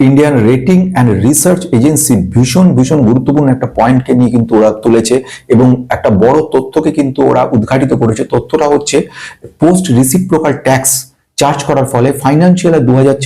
Indian rating and research agency ভীষণ ভীষণ গুরুত্বপূর্ণ একটা পয়েন্টকে নিয়ে কিন্তু ওরা তুলেছে এবং একটা বড় তথ্যকে কিন্তু ওরা উদ্ঘাটিত করেছে। তথ্যটা হচ্ছে পোস্ট রিসিপ্রোকাল ট্যাক্স চার্জ করার ফলে ফাইন্যান্সিয়াল দু হাজার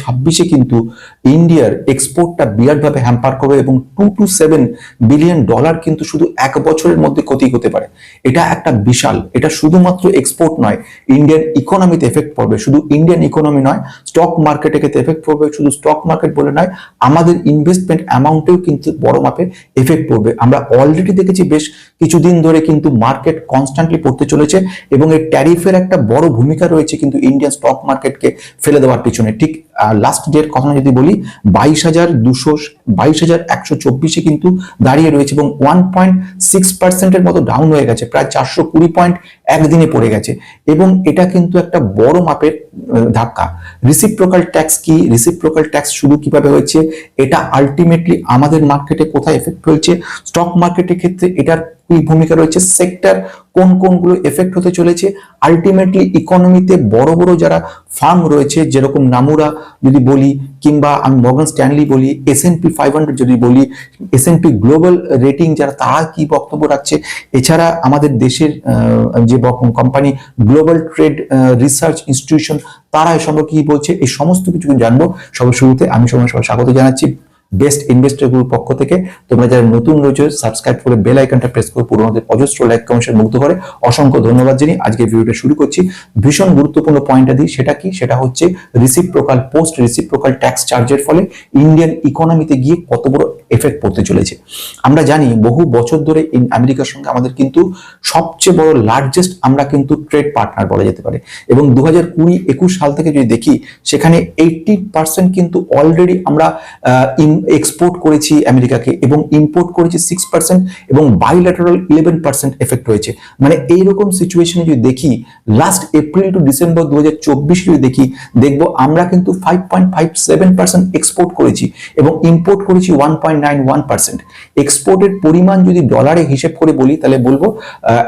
কিন্তু ইন্ডিয়ার এক্সপোর্টটা বিরাটভাবে হ্যাম্পার করবে এবং two two seven billion dollar কিন্তু শুধু এক বছরের মধ্যে ক্ষতি হতে পারে। এটা একটা বিশাল, এটা শুধুমাত্র এক্সপোর্ট নয় ইন্ডিয়ান ইকোনমিতে এফেক্ট পড়বে। শুধু ইন্ডিয়ান ইকোনমি নয় স্টক মার্কেটে ক্ষেত্রে এফেক্ট পড়বে। শুধু স্টক মার্কেট বলে নয়, আমাদের ইনভেস্টমেন্ট অ্যামাউন্টেও কিন্তু বড় মাপে এফেক্ট পড়বে। আমরা অলরেডি দেখেছি বেশ কিছুদিন ধরে কিন্তু মার্কেট কনস্ট্যান্টলি পড়তে চলেছে এবং এই ট্যারিফের একটা বড় ভূমিকা রয়েছে কিন্তু ইন্ডিয়ান স্টক মার্কেটকে ফেলে দেওয়ার পিছনে। ঠিক লাস্ট ডের কথা যদি বলি বাইশ হাজার দুশো বাইশ হাজার একশো চব্বিশে কিন্তু দাঁড়িয়ে রয়েছে এবং ওয়ান পয়েন্ট সিক্স পার্সেন্টের মতো ডাউন হয়ে গেছে। প্রায় চারশো কুড়ি পয়েন্ট একদিনে পড়ে গেছে। এবং এটা কিন্তু একটা বড় মাপের ধাক্কা। রিসিপ্রোকাল ট্যাক্স কি? রিসিপ্রোকাল ট্যাক্স শুরু কীভাবে হয়েছে? এটা আলটিমেটলি আমাদের মার্কেটে কোথায় এফেক্ট হয়েছে স্টক মার্কেটের ক্ষেত্রে এটার কি ভূমিকা রয়েছে? সেক্টর কোন কোনগুলো এফেক্ট হতে চলেছে? আলটিমেটলি ইকোনমিতে বড় বড় যারা ফার্ম রয়েছে যেরকম নামুরা যদি বলি কিংবা আমি মর্গান স্ট্যানলি বলি S and P five hundred যদি বলি S and P global rating যারা তারা কি বক্তব্য রাখছে? এছাড়া আমাদের দেশের আহ, যে company global trade research institution তারা এ সম্পর্কে কি বলছে? এই সমস্ত কিছু জানব। সবার শুরুতে আমি সবাই সবাই স্বাগত জানাচ্ছি বেস্ট ইনভেস্টর গ্রুপ পক্ষ থেকে। তোমরা যারা নতুন রয়েছে সাবস্ক্রাইব করে বেল আইকনটা প্রেস করে, পুরোনো অজস্র লাইক কমেন্ট মুগ্ধ করে। অসংখ্য ধন্যবাদ জানি আজকে ভিডিওটা শুরু করছি। ভীষণ গুরুত্বপূর্ণ পয়েন্টটা দিই সেটা কি? সেটা হচ্ছে রিসিপ্রোকাল পোস্ট রিসিপ্রোকাল ট্যাক্স চার্জের ফলে ইন্ডিয়ান ইকোনমিতে গিয়ে কত বড় এফেক্ট পড়তে চলেছে। আমরা জানি বহু বছর ধরে আমেরিকার সঙ্গে আমাদের কিন্তু সবচেয়ে বড় লার্জেস্ট আমরা কিন্তু ট্রেড পার্টনার বলা যেতে পারে। এবং দু হাজার কুড়ি একুশ সাল থেকে যদি দেখি, সেখানে এইটটি পার্সেন্ট কিন্তু অলরেডি আমরা এক্সপোর্ট করেছি আমেরিকাকে এবং ইম্পোর্ট করেছি সিক্স পার্সেন্ট এবং বাইল্যাটারাল ইলেভেন পার্সেন্ট এফেক্ট হয়েছে মানে এইরকম সিচুয়েশনে যদি দেখি লাস্ট এপ্রিল টু ডিসেম্বর দু হাজার চব্বিশ যদি দেখি, দেখব আমরা কিন্তু five point five seven percent export করেছি এবং ইম্পোর্ট করেছি one point nine one percent. এক্সপোর্টের পরিমাণ যদি ডলারে হিসেব করে বলি, তাহলে বলব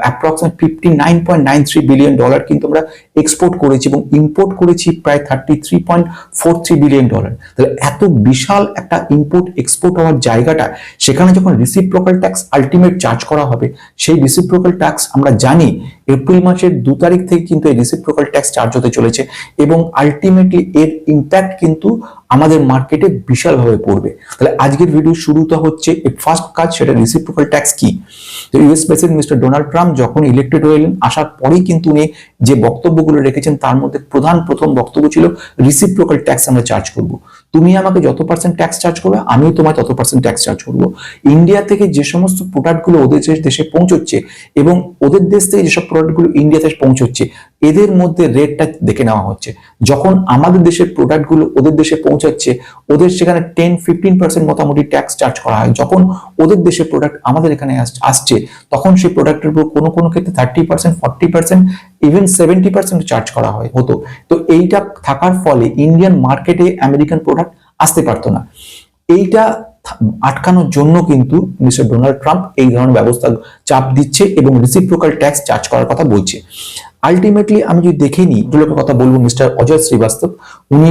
approximate fifty nine point nine three billion dollar কিন্তু আমরা এক্সপোর্ট করেছি এবং ইম্পোর্ট করেছি প্রায় thirty three point four three billion dollar তাহলে এত বিশাল একটা ইম্পোর্ট এক্সপোর্ট হওয়ার জায়গাটা, সেখানে যখন রিসিপ্রোকাল ট্যাক্স আলটিমেট চার্জ করা হবে, সেই রিসিপ্রোকাল ট্যাক্স আমরা জানি এপ্রিল মাসের দু তারিখ থেকে কিন্তু এই রিসিপ্রোকাল ট্যাক্স চার্জ হতে চলেছে এবং আলটিমেটলি এর ইম্প্যাক্ট কিন্তু আমাদের মার্কেটে বিশালভাবে পড়বে। তাহলে আজকের ভিডিও শুরুটা হচ্ছে ফার্স্ট কাজ, সেটা রিসিপ্রোকাল ট্যাক্স কি? তো US president mister Donald Trump যখন ইলেক্টেড এলেন, আসার পরেই কিন্তু উনি যে বক্তব্যগুলো রেখেছেন, তার মধ্যে প্রধান প্রথম বক্তব্য ছিল রিসিপ্রোকাল ট্যাক্স আমরা চার্জ করব। তুমি আমাকে যত পার্সেন্ট ট্যাক্স চার্জ করবে আমি তোমায় তত পার্সেন্ট ট্যাক্স চার্জ করব। ইন্ডিয়া থেকে যে সমস্ত প্রোডাক্টগুলো ওদের দেশে পৌঁছচ্ছে এবং ওদের দেশ থেকে যেসব প্রোডাক্টগুলো ইন্ডিয়াতে পৌঁছচ্ছে এদের মধ্যে রেটটা দেখে নেওয়া হচ্ছে। যখন আমাদের দেশের প্রোডাক্টগুলো ওদের দেশে পৌঁছাচ্ছে, ওদের সেখানে টেন ফিফটিন পার্সেন্ট মোটামুটি ট্যাক্স চার্জ করা হয়। যখন ওদের দেশের প্রোডাক্ট আমাদের এখানে আস- আসছে, তখন সেই প্রোডাক্টের উপর কোনো কোনো ক্ষেত্রে thirty percent forty percent even seventy percent charge করা হয়, হতো। তো এইটা থাকার ফলে ইন্ডিয়ান মার্কেটে আমেরিকান প্রোডাক্ট আসতে পারতো না। এইটা আটকানোর জন্য কিন্তু মিস্টার ডোনাল্ড ট্রাম্প এই ধরনের ব্যবস্থা চাপ দিচ্ছে এবং রিসিপ্রোকাল ট্যাক্স চার্জ করার কথা বলছে। আলটিমেটলি আমি যদি দেখে নিই দু কথা বলব মিস্টার অজয় শ্রীবাস্তব। উনি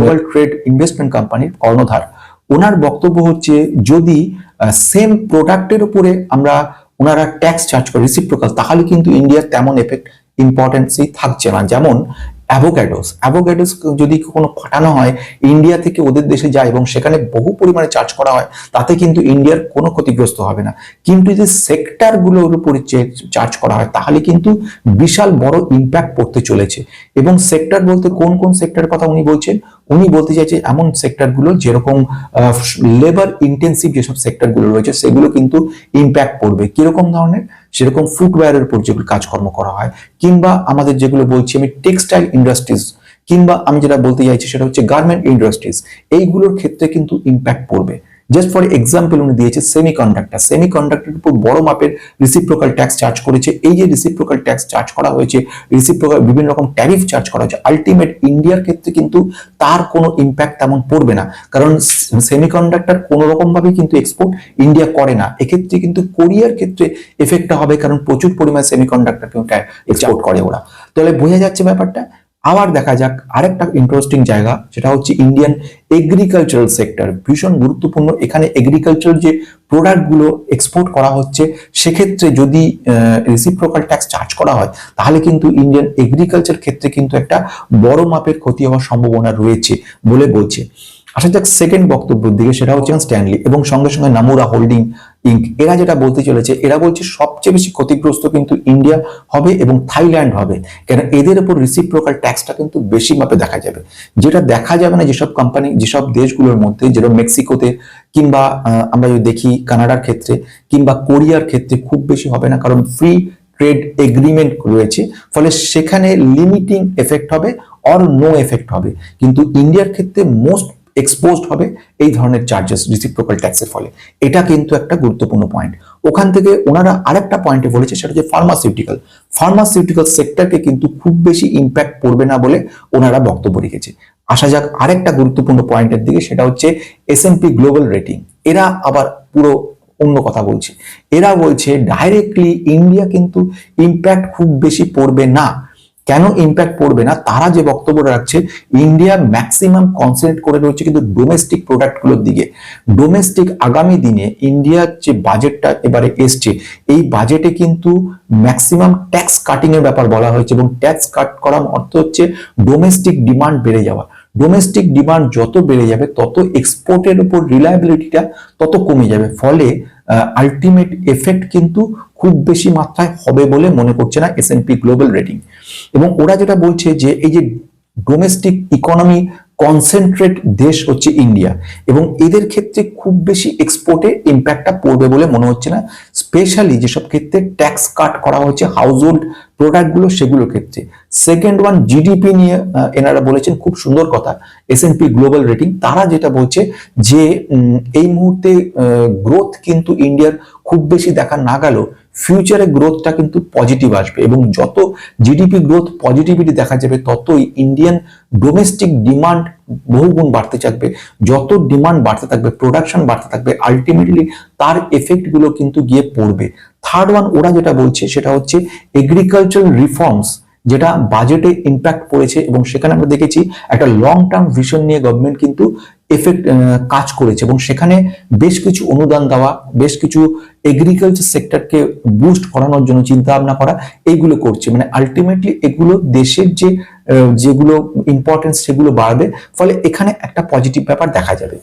ওয়ার্ল্ড ট্রেড ইনভেস্টমেন্ট কোম্পানির কর্ণধার। ওনার বক্তব্য হচ্ছে, যদি সেম প্রোডাক্টের উপরে আমরা ওনারা ট্যাক্স চার্জ করে রিসিপ্রোকাল তাহলে কিন্তু ইন্ডিয়ার তেমন এফেক্ট ইম্পর্টেন্সই থাকছে না। যেমন অ্যাভোক্যাডোস অ্যাভোক্যাডোস যদি কোনো ফাটানো হয় ইন্ডিয়া থেকে ওদের দেশে যায় এবং সেখানে বহু পরিমাণে চার্জ করা হয়, তাতে কিন্তু ইন্ডিয়ার কোনো ক্ষতিগ্রস্ত হবে না। কিন্তু যে সেক্টরগুলোর উপরে চার্জ করা হয়, তাহলে কিন্তু বিশাল বড় ইম্প্যাক্ট পড়তে চলেছে। এবং সেক্টর বলতে কোন কোন সেক্টরের কথা উনি বলছেন? উনি বলতে চাইছে এমন সেক্টরগুলো যেরকম লেবার ইন্টেন্সিভ যেসব সেক্টরগুলো রয়েছে সেগুলো কিন্তু ইম্প্যাক্ট পড়বে। কীরকম ধরনের? সেরকম ফুটওয়্যারের উপর যেগুলো কাজকর্ম করা হয়, কিংবা আমাদের যেগুলো বলছি আমি টেক্সটাইল ইন্ডাস্ট্রিজ কিংবা আমি যেটা বলতে চাইছি সেটা হচ্ছে গার্মেন্ট ইন্ডাস্ট্রিজ এইগুলোর ক্ষেত্রে কিন্তু ইম্প্যাক্ট পড়বে। জাস্ট ফর এক্সাম্পল উনি দিয়েছে সেমি কন্ডাক্টর সেমি কন্ডাক্টরের উপর বড় মাপের রিসিপ্রোকাল ট্যাক্স চার্জ করেছে। এই যে রিসিপ্রোকাল ট্যাক্স চার্জ করা হয়েছে রিসিপ্রোকাল বিভিন্ন রকম ট্যারিফ চার্জ করা হয়েছে আলটিমেট ইন্ডিয়ার ক্ষেত্রে কিন্তু তার কোনো ইম্প্যাক্ট তেমন পড়বে না। কারণ সেমি কন্ডাক্টর কোনো কিন্তু এক্সপোর্ট ইন্ডিয়া করে না। এক্ষেত্রে কিন্তু কোরিয়ার ক্ষেত্রে এফেক্টটা হবে, কারণ প্রচুর পরিমাণে সেমি কন্ডাক্টর এক্সপোর্ট করে ওরা। তাহলে বোঝা যাচ্ছে ব্যাপারটা? আবার দেখা যাক আরেকটা ইন্টারেস্টিং জায়গা, সেটা হচ্ছে ইন্ডিয়ান এগ্রিকালচারাল সেক্টর ভীষণ গুরুত্বপূর্ণ। এখানে এগ্রিকালচার যে প্রোডাক্টগুলো এক্সপোর্ট করা হচ্ছে, সেক্ষেত্রে যদি রিসিপ্রোকাল ট্যাক্স চার্জ করা হয়, তাহলে কিন্তু ইন্ডিয়ান এগ্রিকালচার ক্ষেত্রে কিন্তু একটা বড় মাপের ক্ষতি হওয়ার সম্ভাবনা রয়েছে বলে বলছে। আসা যাক সেকেন্ড বক্তব্যের দিকে, সেটা হচ্ছে স্ট্যানলি এবং সঙ্গে সঙ্গে নামুরা হোল্ডিং ইঙ্ক এরা যেটা বলতে চলেছে, এরা বলছে সবচেয়ে বেশি ক্ষতিগ্রস্ত কিন্তু ইন্ডিয়া হবে এবং থাইল্যান্ড হবে। কেন? এদের উপর রিসিপ্রোকাল ট্যাক্সটা কিন্তু বেশি মাপে দেখা যাবে। যেটা দেখা যাবে না যেসব কোম্পানি যেসব দেশগুলোর মধ্যে, যেরকম মেক্সিকোতে কিংবা আমরা যদি দেখি কানাডার ক্ষেত্রে কিংবা কোরিয়ার ক্ষেত্রে খুব বেশি হবে না, কারণ ফ্রি ট্রেড এগ্রিমেন্ট রয়েছে। ফলে সেখানে লিমিটিং এফেক্ট হবে অর নো এফেক্ট হবে। কিন্তু ইন্ডিয়ার ক্ষেত্রে মোস্ট এক্সপোজড হবে এই ধরনের চার্জেস রিসিপ্রোকাল ট্যাক্সের ফলে। এটা কিন্তু একটা গুরুত্বপূর্ণ পয়েন্ট ওখান থেকে ওনারা আরেকটা পয়েন্টে বলেছে, সেটা হচ্ছে ফার্মাসিউটিক্যাল ফার্মাসিউটিক্যাল সেক্টরকে কিন্তু খুব বেশি ইম্প্যাক্ট পড়বে না বলে ওনারা বক্তব্য রেখেছে। আসা যাক আরেকটা গুরুত্বপূর্ণ পয়েন্টের দিকে, সেটা হচ্ছে এস গ্লোবাল রেটিং এরা আবার পুরো অন্য কথা বলছে। এরা বলছে ডাইরেক্টলি ইন্ডিয়া কিন্তু ইম্প্যাক্ট খুব বেশি পড়বে না। কেন ইম্প্যাক্ট পড়বে না? তারা যে বক্তব্য রাখছে ইন্ডিয়া ম্যাক্সিমাম কনসেন্ট্রেট করে রয়েছে কিন্তু ডোমেস্টিক প্রোডাক্টগুলোর দিকে। ডোমেস্টিক আগামী দিনে ইন্ডিয়ার যে বাজেটটা এবারে এসছে, এই বাজেটে কিন্তু ম্যাক্সিমাম ট্যাক্স কাটিং এর ব্যাপার বলা হয়েছে এবং ট্যাক্স কাট করার অর্থ হচ্ছে ডোমেস্টিক ডিমান্ড বেড়ে যাওয়া। ডোমেস্টিক ডিমান্ড যত বেড়ে যাবে, তত এক্সপোর্টের উপর রিলায়েবিলিটিটা তত কমে যাবে। ফলে আলটিমেট এফেক্ট কিন্তু খুব বেশি মাত্রায় হবে বলে মনে করছে না এস গ্লোবাল রেটিং এবং ওরা যেটা বলছে যে এই যে ডোমেস্টিক ইকোনমি কনসেন্ট্রেট দেশ হচ্ছে ইন্ডিয়া এবং এদের ক্ষেত্রে খুব বেশি এক্সপোর্টে ইম্প্যাক্টটা পড়বে বলে মনে হচ্ছে না। স্পেশালি যেসব ক্ষেত্রে ট্যাক্স কাট করা হচ্ছে হাউস হোল্ড প্রোডাক্টগুলো সেগুলোর ক্ষেত্রে। সেকেন্ড ওয়ান জিডিপি নিয়ে এনারা বলেছেন খুব সুন্দর কথা এস গ্লোবাল রেটিং তারা যেটা বলছে যে এই মুহূর্তে গ্রোথ কিন্তু ইন্ডিয়ার খুব বেশি দেখা না গেল ফিউচারে গ্রোথটা কিন্তু পজিটিভ আসবে এবং যত জিডিপি গ্রোথ পজিটিভিটি দেখা যাবে, ততই ইন্ডিয়ান ডোমেস্টিক ডিমান্ড বহুগুণ বাড়তে থাকবে। যত ডিমান্ড বাড়তে থাকবে প্রোডাকশন বাড়তে থাকবে আলটিমেটলি তার এফেক্টগুলো কিন্তু গিয়ে পড়বে। থার্ড ওয়ান ওরা যেটা বলছে, সেটা হচ্ছে এগ্রিকালচারাল রিফর্মস যেটা বাজেটে ইম্প্যাক্ট পড়েছে এবং সেখানে আমরা দেখেছি একটা লং টার্ম ভিশন নিয়ে গভর্নমেন্ট কিন্তু এফেক্ট কাজ করেছে এবং সেখানে বেশ কিছু অনুদান দেওয়া, বেশ কিছু এগ্রিকালচার সেক্টরকে বুস্ট করানোর জন্য চিন্তা ভাবনা করা, এইগুলো করছে। মানে আলটিমেটলি এগুলো দেশের যে যেগুলো ইম্পর্টেন্স সেগুলো বাড়বে, ফলে এখানে একটা পজিটিভ ব্যাপার দেখা যাবে।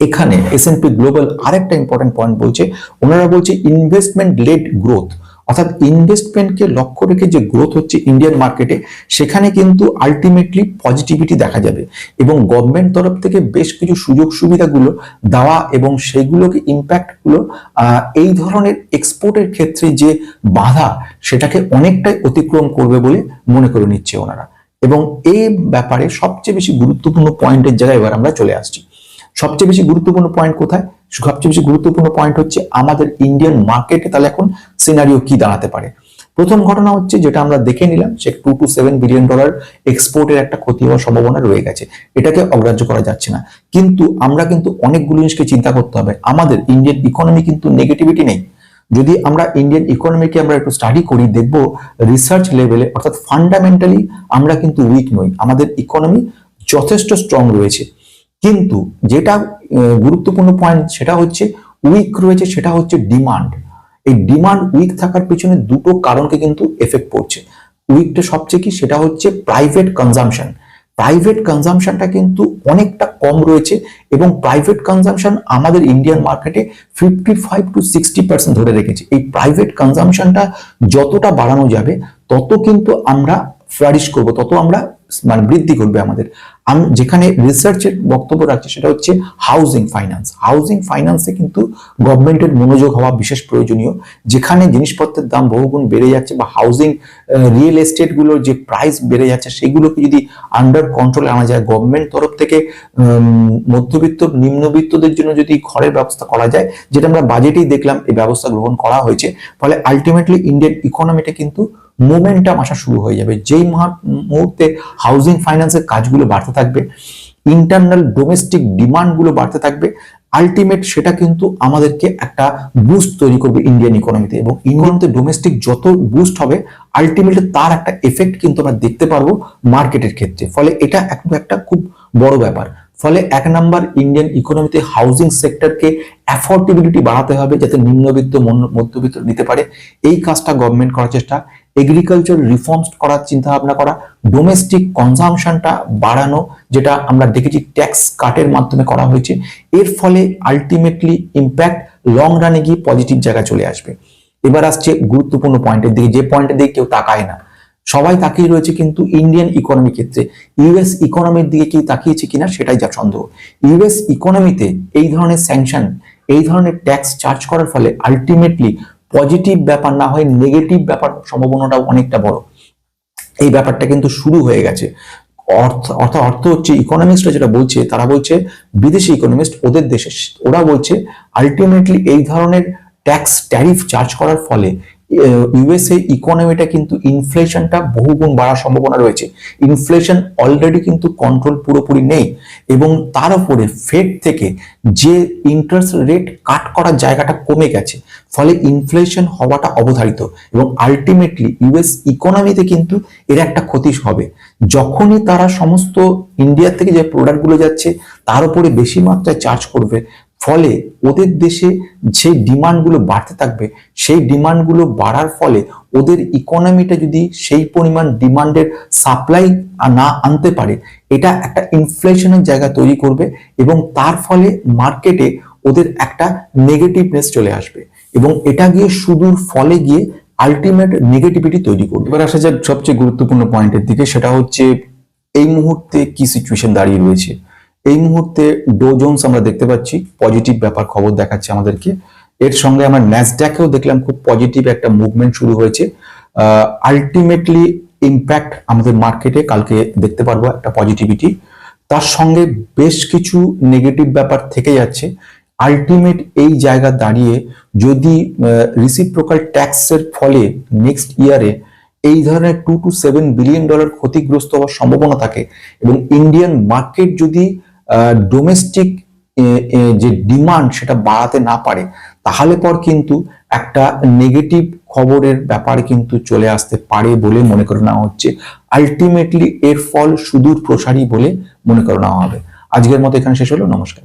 এখানে এস গ্লোবাল আরেকটা ইম্পর্টেন্ট পয়েন্ট বলছে, ওনারা বলছে ইনভেস্টমেন্ট লেড গ্রোথ অর্থাৎ ইনভেস্টমেন্টকে লক্ষ্য রেখে যে গ্রোথ হচ্ছে ইন্ডিয়ান মার্কেটে সেখানে কিন্তু আলটিমেটলি পজিটিভিটি দেখা যাবে। এবং গভর্নমেন্ট তরফ থেকে বেশ কিছু সুযোগ সুবিধাগুলো দেওয়া এবং সেগুলোকে ইম্প্যাক্টগুলো এই ধরনের এক্সপোর্টের ক্ষেত্রে যে বাধা, সেটাকে অনেকটাই অতিক্রম করবে বলে মনে করে নিচ্ছে ওনারা। এবং এই ব্যাপারে সবচেয়ে বেশি গুরুত্বপূর্ণ পয়েন্টের জায়গায় এবার আমরা চলে আসছি। সবচেয়ে বেশি গুরুত্বপূর্ণ পয়েন্ট কোথায়? সবচেয়ে বেশি গুরুত্বপূর্ণ পয়েন্ট হচ্ছে আমাদের ইন্ডিয়ান মার্কেটে তাহলে এখন সিনারিও কি দাঁড়াতে পারে? প্রথম ঘটনা হচ্ছে যেটা আমরা দেখে নিলাম সে two two seven billion dollar এক্সপোর্টের একটা ক্ষতি হওয়ার সম্ভাবনা রয়ে গেছে। এটাকে অগ্রাহ্য করা যাচ্ছে না। কিন্তু আমরা কিন্তু অনেকগুলো জিনিসকে চিন্তা করতে হবে। আমাদের ইন্ডিয়ান ইকোনমি কিন্তু নেগেটিভিটি নেই। যদি আমরা ইন্ডিয়ান ইকোনমিকে আমরা একটু স্টাডি করি, দেখব রিসার্চ লেভেলে অর্থাৎ ফান্ডামেন্টালি আমরা কিন্তু উইক নই। আমাদের ইকোনমি যথেষ্ট স্ট্রং রয়েছে। কিন্তু যেটা গুরুত্বপূর্ণ পয়েন্ট সেটা হচ্ছে উইক রয়েছে, সেটা হচ্ছে ডিমান্ড এই ডিমান্ড উইক থাকার পিছনে দুটো কারণকে কিন্তু এফেক্ট পড়ছে। উইকটা সবচেয়ে কি? সেটা হচ্ছে প্রাইভেট কনজামশন প্রাইভেট কনজামশনটা কিন্তু অনেকটা কম রয়েছে এবং প্রাইভেট কনজামশন আমাদের ইন্ডিয়ান মার্কেটে fifty five to sixty percent ধরে রেখেছে। এই প্রাইভেট কনজামশনটা যতটা বাড়ানো যাবে, তত কিন্তু আমরা ফ্লারিশ করব, তত আমরা মানে বৃদ্ধি করবে আমাদের। আমি যেখানে রিসার্চের বক্তব্য রাখছি সেটা হচ্ছে হাউজিং ফাইন্যান্স হাউজিং ফাইন্যান্সে কিন্তু গভর্নমেন্টের মনোযোগ হওয়া বিশেষ প্রয়োজনীয়। যেখানে জিনিসপত্রের দাম বহুগুণ বেড়ে যাচ্ছে বা হাউজিং রিয়েল এস্টেটগুলোর যে প্রাইস বেড়ে যাচ্ছে সেগুলোকে যদি আন্ডার কন্ট্রোলে আনা যায় গভর্নমেন্ট তরফ থেকে মধ্যবিত্ত, নিম্নবিত্তদের জন্য যদি ঘরের ব্যবস্থা করা যায়, যেটা আমরা বাজেটেই দেখলাম এই ব্যবস্থা গ্রহণ করা হয়েছে, ফলে আলটিমেটলি ইন্ডিয়ান ইকোনমিটা কিন্তু মোমেন্টাম আসা শুরু হয়ে যাবে। যেই মহা- মুহূর্তে হাউজিং ফাইন্যান্সের কাজগুলো বাড়তে থাকবে। ইন্টারনাল ডোমেস্টিক ডিমান্ডগুলো বাড়তে থাকবে। আলটিমেট সেটা কিন্তু আমাদেরকে একটা বুস্ট তৈরি করবে ইন্ডিয়ান ইকোনমিতে এবং ইকোনমিতে ডোমেস্টিক যত বুস্ট হবে আলটিমেটলি তার একটা এফেক্ট কিন্তু আমরা দেখতে পারব মার্কেটের ক্ষেত্রে। ফলে এটা একটা একটা খুব বড় ব্যাপার। ফলে এক নাম্বার ইন্ডিয়ান ইকোনমিতে হাউজিং সেক্টরকে অ্যাফোর্ডেবিলিটি বাড়াতে হবে, যাতে নিম্নবিত্ত মধ্যবিত্ত নিতে পারে। এই কাজটা গভর্নমেন্ট করার চেষ্টা। এগ্রিকালচার রিফর্মস করার চিন্তা ভাবনা করা ডোমেস্টিক কনজামশনটা বাড়ানো, যেটা আমরা দেখেছি ট্যাক্স কাটের মাধ্যমে করা হয়েছে, এর ফলে আলটিমেটলি ইম্প্যাক্ট লং রানে গিয়ে পজিটিভ জায়গায় চলে আসবে। এবার আসছে গুরুত্বপূর্ণ পয়েন্টের দিকে, যে পয়েন্টের দিকে কেউ তাকায় না। সবাই তাকিয়ে রয়েছে কিন্তু ইন্ডিয়ান ইকোনমি ক্ষেত্রে ইউএস ইকোনমির দিকে কি তাকিয়েছে কিনা সেটাই যা সন্দেহ ইউএস ইকোনমিতে এই ধরনের স্যাংশন এই ধরনের ট্যাক্স চার্জ করার ফলে আলটিমেটলি পজিটিভ ব্যাপার না হয় নেগেটিভ ব্যাপার সম্ভাবনাটাও অনেকটা বড়। এই ব্যাপারটা কিন্তু শুরু হয়ে গেছে। অর্থ, অর্থাৎ অর্থ হচ্ছে ইকোনমিস্টরা যেটা বলছে, তারা বলছে বিদেশি ইকোনমিস্ট ওদের দেশে, ওরা বলছে আলটিমেটলি এই ধরনের ট্যাক্স ট্যারিফ চার্জ করার ফলে ইউএসএ ইকোনমিটা কিন্তু ইনফ্লেশনটা বহুগুণ বাড়ার সম্ভাবনা রয়েছে। ইনফ্লেশন অলরেডি কিন্তু কন্ট্রোল পুরোপুরি নেই এবং তার উপরে ফেড থেকে যে ইন্টারেস্ট রেট কাট করার জায়গাটা কমে গেছে, ফলে ইনফ্লেশন হওয়াটা অবধারিত এবং আলটিমেটলি ইউএস ইকোনমিতে কিন্তু এর একটা ক্ষতি হবে। যখনই তারা সমস্ত ইন্ডিয়া থেকে যে প্রোডাক্টগুলো যাচ্ছে, তার উপরে বেশি মাত্রায় চার্জ করবে ফলে ওদের দেশে যে ডিমান্ডগুলো বাড়তে থাকবে, সেই ডিমান্ডগুলো বাড়ার ফলে ওদের ইকোনমিটা যদি সেই পরিমাণ ডিমান্ডের সাপ্লাই না আনতে পারে, এটা একটা ইনফ্লেশনের জায়গা তৈরি করবে এবং তার ফলে মার্কেটে ওদের একটা নেগেটিভনেস চলে আসবে এবং এটা গিয়ে সুদূর ফলে গিয়ে আলটিমেট নেগেটিভিটি তৈরি করবে। এবার আসা যাক সবচেয়ে গুরুত্বপূর্ণ পয়েন্টের দিকে, সেটা হচ্ছে এই মুহূর্তে কি সিচুয়েশন দাঁড়িয়ে রয়েছে? এই মুহূর্তে ডো জোন্স আমরা দেখতে পাচ্ছি পজিটিভ ব্যাপার খবর দেখাচ্ছে আমাদেরকে। এর সঙ্গে আমরা ন্যাসড্যাকেও দেখলাম খুব পজিটিভ একটা মুভমেন্ট শুরু হয়েছে। আলটিমেটলি ইম্প্যাক্ট আমাদের মার্কেটে কালকে দেখতে পারব একটা পজিটিভিটি তার সঙ্গে বেশ কিছু নেগেটিভ ব্যাপার থেকে যাচ্ছে। আলটিমেট এই জায়গা দাঁড়িয়ে যদি রিসিপ্রোকাল ট্যাক্সের ফলে নেক্সট ইয়ারে এই ধরনের two two seven billion dollar ক্ষতিগ্রস্ত হওয়ার সম্ভাবনা থাকে এবং ইন্ডিয়ান মার্কেট যদি ডোমেস্টিক যে ডিমান্ড সেটা বাড়াতে না পারে, তাহলে পর কিন্তু একটা নেগেটিভ খবরের ব্যাপার কিন্তু চলে আসতে পারে বলে মনে করে নেওয়া হচ্ছে। আলটিমেটলি এর ফল সুদূর প্রসারী বলে মনে করে নেওয়া হবে। আজকের মতো এখানে শেষ হলো। নমস্কার।